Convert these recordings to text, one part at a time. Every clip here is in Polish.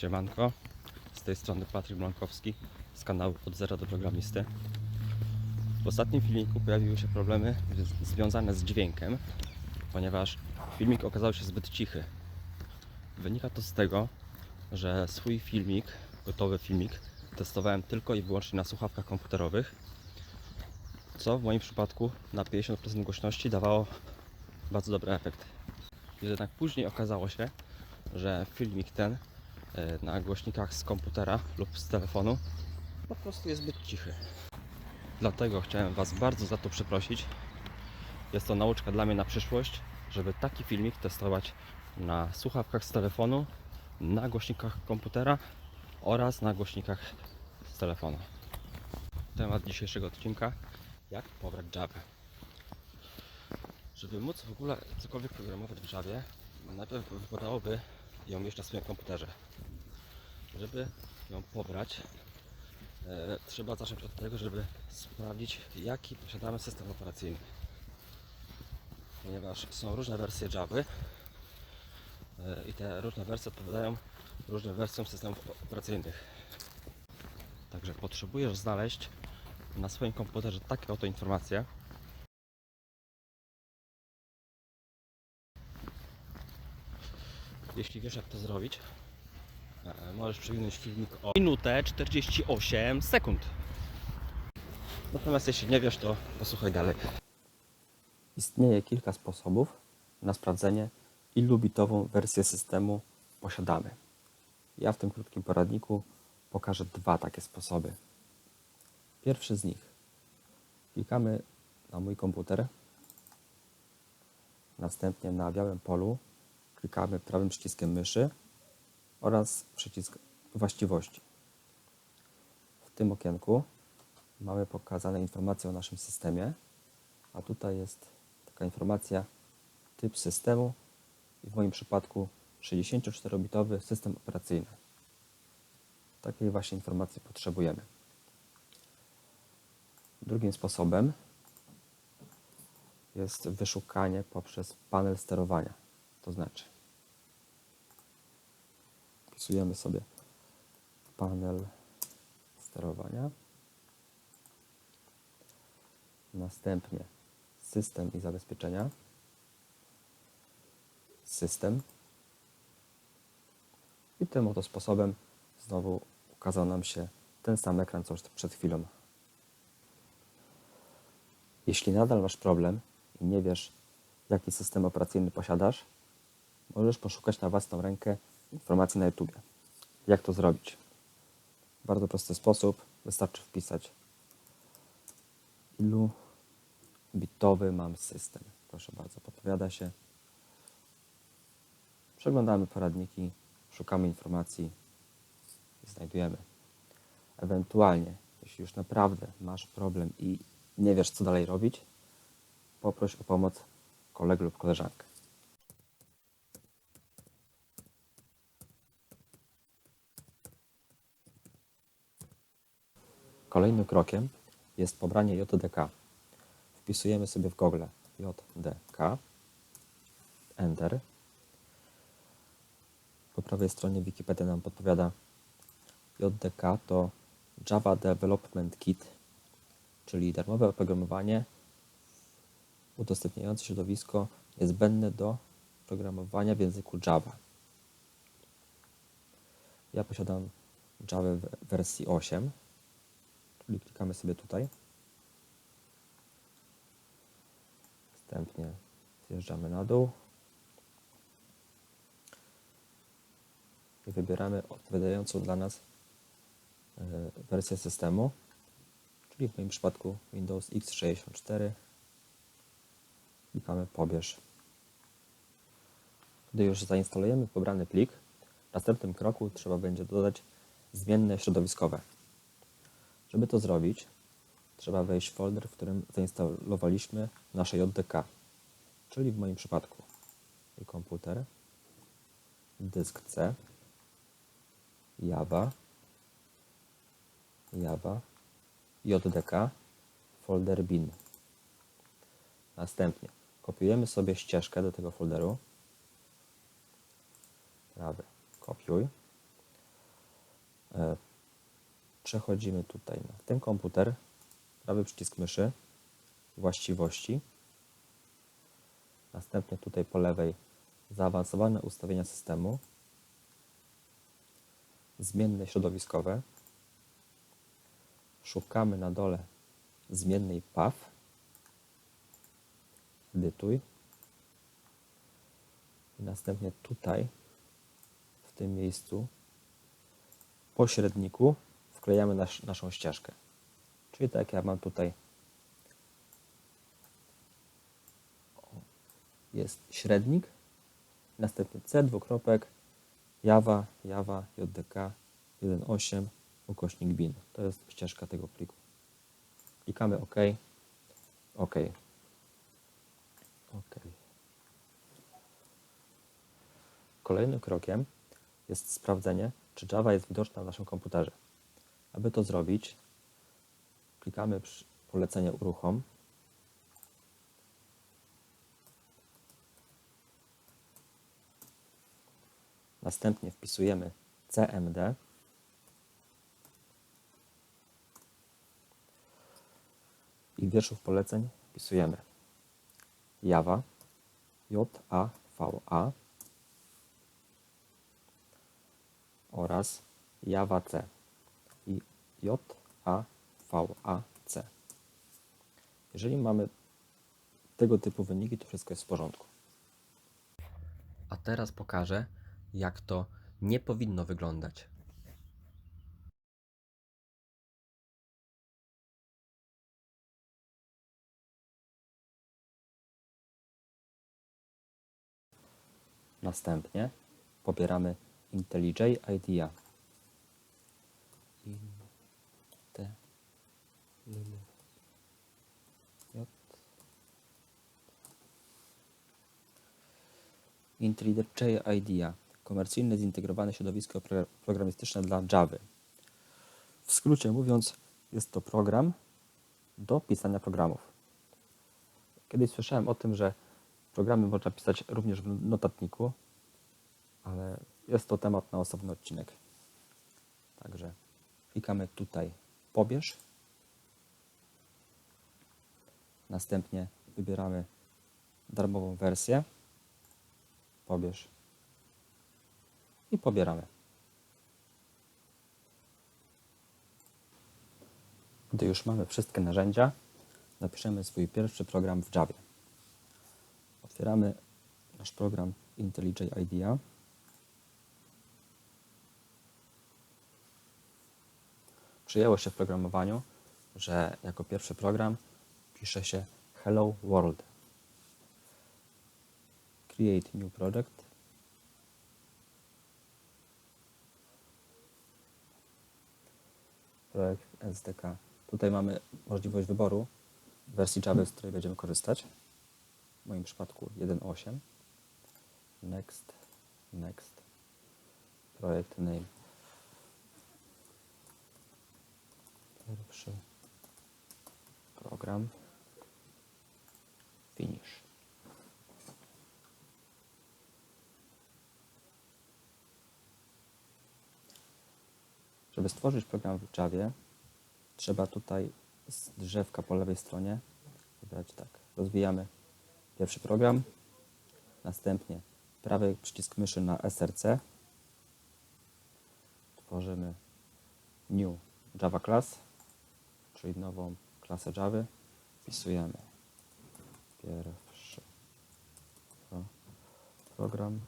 Siemanko, z tej strony Patryk Blankowski z kanału Od Zera do Programisty. W ostatnim filmiku pojawiły się problemy związane z dźwiękiem, ponieważ filmik okazał się zbyt cichy. Wynika to z tego, że swój filmik, gotowy filmik, testowałem tylko i wyłącznie na słuchawkach komputerowych, co w moim przypadku na 50% głośności dawało bardzo dobry efekt. Jednak później okazało się, że filmik ten na głośnikach z komputera lub z telefonu po prostu jest zbyt cichy. Dlatego chciałem Was bardzo za to przeprosić. Jest to nauczka dla mnie na przyszłość, żeby taki filmik testować na słuchawkach z telefonu, na głośnikach komputera oraz na głośnikach z telefonu. Temat dzisiejszego odcinka jak pobrać Java. Żeby móc w ogóle cokolwiek programować w Javie, najpierw wypadałoby ją mieć na swoim komputerze. Żeby ją pobrać, e, trzeba zacząć od tego, żeby sprawdzić, jaki posiadamy system operacyjny. Ponieważ są różne wersje Java e, i te różne wersje odpowiadają różnym wersjom systemów operacyjnych. Także potrzebujesz znaleźć na swoim komputerze takie oto informacje, Jeśli wiesz jak to zrobić, e, możesz przewinąć filmik o minutę 48 sekund. Natomiast jeśli nie wiesz, to posłuchaj dalej. Istnieje kilka sposobów na sprawdzenie, ilu bitową wersję systemu posiadamy. Ja w tym krótkim poradniku pokażę dwa takie sposoby. Pierwszy z nich. Klikamy na mój komputer, następnie na białym polu klikamy prawym przyciskiem myszy oraz przycisk właściwości. W tym okienku mamy pokazane informacje o naszym systemie, a tutaj jest taka informacja typ systemu i w moim przypadku 64-bitowy system operacyjny. Takiej właśnie informacji potrzebujemy. Drugim sposobem jest wyszukanie poprzez panel sterowania. To znaczy, wpisujemy sobie panel sterowania, następnie system i zabezpieczenia, system. I tym oto sposobem znowu ukazał nam się ten sam ekran, co już przed chwilą. Jeśli nadal masz problem i nie wiesz, jaki system operacyjny posiadasz, możesz poszukać na własną rękę informacji na YouTube. Jak to zrobić? Bardzo prosty sposób. Wystarczy wpisać ilu bitowy mam system. Proszę bardzo, podpowiada się. Przeglądamy poradniki, szukamy informacji i znajdujemy. Ewentualnie, jeśli już naprawdę masz problem i nie wiesz, co dalej robić, poproś o pomoc kolegę lub koleżankę. Kolejnym krokiem jest pobranie JDK. Wpisujemy sobie w Google JDK, Enter. Po prawej stronie Wikipedia nam podpowiada JDK to Java Development Kit, czyli darmowe oprogramowanie udostępniające środowisko niezbędne do programowania w języku Java. Ja posiadam Java w wersji 8, czyli klikamy sobie tutaj. Następnie zjeżdżamy na dół i wybieramy odpowiadającą dla nas e, wersję systemu, czyli w moim przypadku Windows X64 klikamy pobierz. Gdy już zainstalujemy pobrany plik, w następnym kroku trzeba będzie dodać zmienne środowiskowe. Żeby to zrobić, trzeba wejść w folder, w którym zainstalowaliśmy nasze JDK, czyli w moim przypadku komputer, dysk C, Java, Java, JDK, folder bin. Następnie kopiujemy sobie ścieżkę do tego folderu. Prawy kopiuj. Przechodzimy tutaj na ten komputer, prawy przycisk myszy, właściwości. Następnie tutaj po lewej zaawansowane ustawienia systemu, zmienne środowiskowe. Szukamy na dole zmiennej PAW. Edytuj. I następnie tutaj, w tym miejscu, po średniku wklejamy nasz, naszą ścieżkę. Czyli tak ja mam tutaj jest średnik, następnie C dwukropek Java, Java, JDK 1.8 ukośnik bin. To jest ścieżka tego pliku. Klikamy OK. OK. OK. Kolejnym krokiem jest sprawdzenie, czy Java jest widoczna w naszym komputerze. Aby to zrobić, klikamy polecenie uruchom. Następnie wpisujemy CMD. I wierszów poleceń wpisujemy Java, J-A-V-A oraz Java C i J-A-V-A-C. Jeżeli mamy tego typu wyniki, to wszystko jest w porządku. A teraz pokażę, jak to nie powinno wyglądać. Następnie pobieramy IntelliJ IDEA. IntelliJ IDEA. Komercyjne zintegrowane środowisko pro- programistyczne dla Java. W skrócie mówiąc, jest to program do pisania programów. Kiedyś słyszałem o tym, że programy można pisać również w notatniku, ale jest to temat na osobny odcinek. Także klikamy tutaj pobierz. Następnie wybieramy darmową wersję. Pobierz. I pobieramy. Gdy już mamy wszystkie narzędzia, napiszemy swój pierwszy program w Java. Otwieramy nasz program IntelliJ IDEA. Przyjęło się w programowaniu, że jako pierwszy program pisze się Hello World. Create new project. Projekt SDK. Tutaj mamy możliwość wyboru wersji Java, z której będziemy korzystać. W moim przypadku 1.8. Next, next. Projekt name. Pierwszy program. Finish. Żeby stworzyć program w Javie, trzeba tutaj z drzewka po lewej stronie wybrać tak. Rozwijamy pierwszy program, następnie prawy przycisk myszy na SRC. Tworzymy New Java Class, czyli nową klasę Java. Wpisujemy pierwszy pro- program.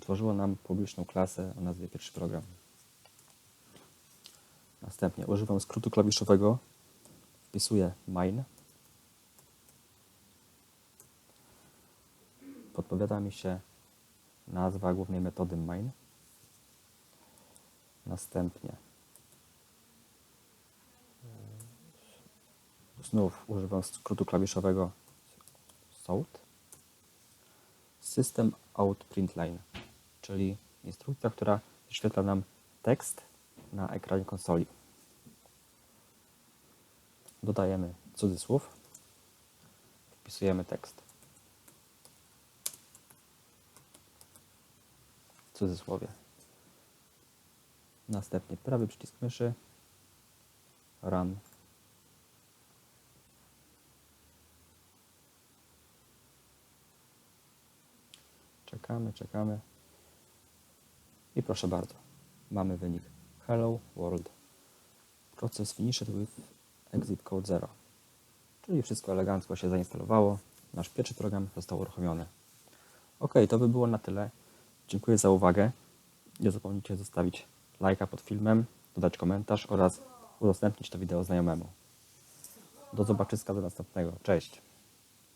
Utworzyło nam publiczną klasę o nazwie pierwszy program. Następnie używam skrótu klawiszowego. Wpisuję main. Podpowiada mi się nazwa głównej metody main. Następnie znów używam skrótu klawiszowego SOUT. System out println, czyli instrukcja, która wyświetla nam tekst na ekranie konsoli. Dodajemy cudzysłów, wpisujemy tekst. cudzysłowie. Następnie prawy przycisk myszy, run. Czekamy, czekamy. I proszę bardzo, mamy wynik. Hello World. Proces finished with exit code 0. Czyli wszystko elegancko się zainstalowało. Nasz pierwszy program został uruchomiony. Ok, to by było na tyle. Dziękuję za uwagę. Nie zapomnijcie zostawić lajka pod filmem, dodać komentarz oraz udostępnić to wideo znajomemu. Do zobaczyska do następnego. Cześć!